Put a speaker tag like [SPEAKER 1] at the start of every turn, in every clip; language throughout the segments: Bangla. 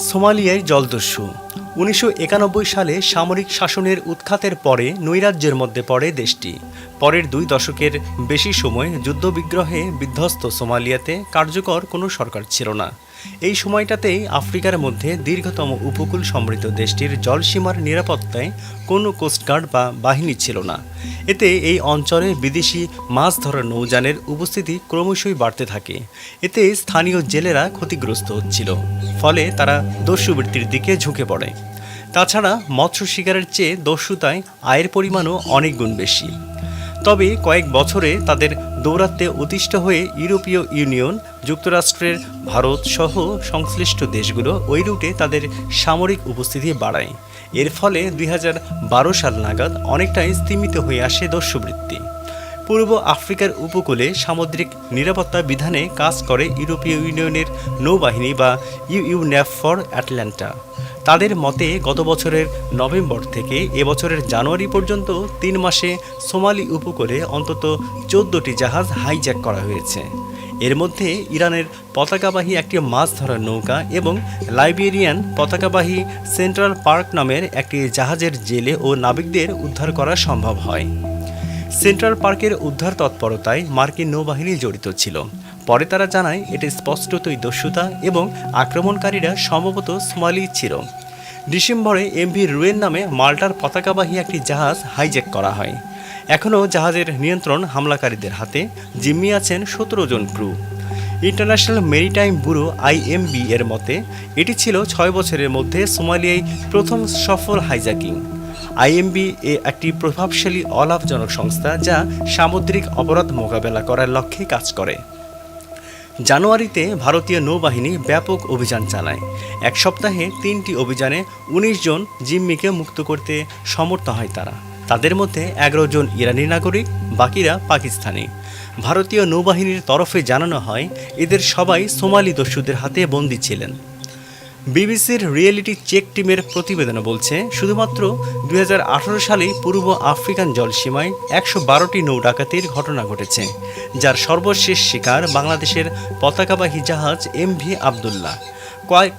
[SPEAKER 1] সোমালিয়ায় জলদস্যু। উনিশশো একানব্বই সালে সামরিক শাসনের উৎখাতের পরে নৈরাজ্যের মধ্যে পড়ে দেশটি। পরের দুই দশকের বেশি সময় যুদ্ধবিগ্রহে বিধ্বস্ত সোমালিয়াতে কার্যকর কোনো সরকার ছিল না। এই সময়টাতেই আফ্রিকার মধ্যে দীর্ঘতম উপকূল সমৃদ্ধ দেশটির জলসীমার নিরাপত্তায় কোনো কোস্টগার্ড বা বাহিনী ছিল না। এতে এই অঞ্চলে বিদেশি মাছ ধরার নৌযানের উপস্থিতি ক্রমশই বাড়তে থাকে। এতে স্থানীয় জেলেরা ক্ষতিগ্রস্ত হচ্ছিল, ফলে তারা দস্যুবৃত্তির দিকে ঝুঁকে পড়ে। তাছাড়া মৎস্য শিকারের চেয়ে দস্যুতায় আয়ের পরিমাণও অনেক গুণ বেশি। তবে কয়েক বছরে তাদের দৌরাত্মে অতিষ্ঠ হয়ে ইউরোপীয় ইউনিয়ন, যুক্তরাষ্ট্রের ভারত সহ সংশ্লিষ্ট দেশগুলো ওই রুটে তাদের সামরিক উপস্থিতি বাড়ায়। এর ফলে দুই হাজার বারো সাল নাগাদ অনেকটাই স্তীমিত হয়ে আসে দস্যুবৃত্তি। পূর্ব আফ্রিকার উপকূলে সামুদ্রিক নিরাপত্তা বিধানে কাজ করে ইউরোপীয় ইউনিয়নের নৌবাহিনী বা ইউ ইউইউন্যাফ ফর অ্যাটলান্টা। তাদের মতে গত বছরের নভেম্বর থেকে এবছরের জানুয়ারি পর্যন্ত তিন মাসে সোমালি উপকূলে অন্তত চোদ্দটি জাহাজ হাইজ্যাক করা হয়েছে। এর মধ্যে ইরানের পতাকাবাহী একটি মাছ ধরার নৌকা এবং লাইবেরিয়ান পতাকাবাহী সেন্ট্রাল পার্ক নামের একটি জাহাজের জেলে ও নাবিকদের উদ্ধার করা সম্ভব হয়। সেন্ট্রাল পার্কের উদ্ধার তৎপরতায় মার্কিন নৌবাহিনী জড়িত ছিল। পরে তারা জানায়, এটি স্পষ্টতই দস্যুতা এবং আক্রমণকারীরা সম্ভবত সোমালি ছিল। ডিসেম্বরে এমভি রুয়েন নামে মাল্টার পতাকাবাহী একটি জাহাজ হাইজ্যাক করা হয়। এখনও জাহাজের নিয়ন্ত্রণ হামলাকারীদের হাতে। জিম্মি আছেন সতেরো জন crew. International Maritime Bureau IMB এর মতে, এটি ছিল ছয় বছরের মধ্যে সোমালিয়ায় প্রথম সফল হাইজ্যাকিং। আইএমবি এ একটি প্রভাবশালী অলাভজনক সংস্থা যা সামুদ্রিক অপরাধ মোকাবেলা করার লক্ষ্যে কাজ করে। জানুয়ারিতে ভারতীয় নৌবাহিনী ব্যাপক অভিযান চালায়। এক সপ্তাহে তিনটি অভিযানে ১৯ জন জিম্মিকে মুক্ত করতে সমর্থ হয় তারা। তাদের মধ্যে এগারো জন ইরানি নাগরিক, বাকিরা পাকিস্তানি। ভারতীয় নৌবাহিনীর তরফে জানানো হয়, এদের সবাই সোমালি দস্যুদের হাতে বন্দী ছিলেন। বিবিসির রিয়েলিটি চেক টিমের প্রতিবেদনে বলছে, শুধুমাত্র দু হাজার আঠারো সালে পূর্ব আফ্রিকান জলসীমায় একশো বারোটি নৌ ডাকাতির ঘটনা ঘটেছে, যার সর্বশেষ শিকার বাংলাদেশের পতাকাবাহী জাহাজ এম ভি আবদুল্লাহ। কয়েক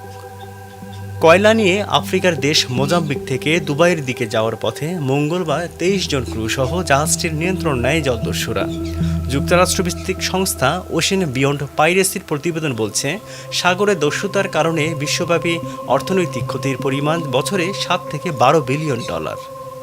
[SPEAKER 1] কয়লা নিয়ে আফ্রিকার দেশ মোজাম্বিক থেকে দুবাইয়ের দিকে যাওয়ার পথে মঙ্গলবার তেইশ জন ক্রু সহ জাহাজটির নিয়ন্ত্রণ নেয় জলদস্যুরা। যুক্তরাষ্ট্রভিত্তিক সংস্থা ওশেন বিয়ন্ড পাইরেসির প্রতিবেদন বলছে, সাগরে দস্যুতার কারণে বিশ্বব্যাপী অর্থনৈতিক ক্ষতির পরিমাণ বছরে সাত থেকে বারো বিলিয়ন ডলার।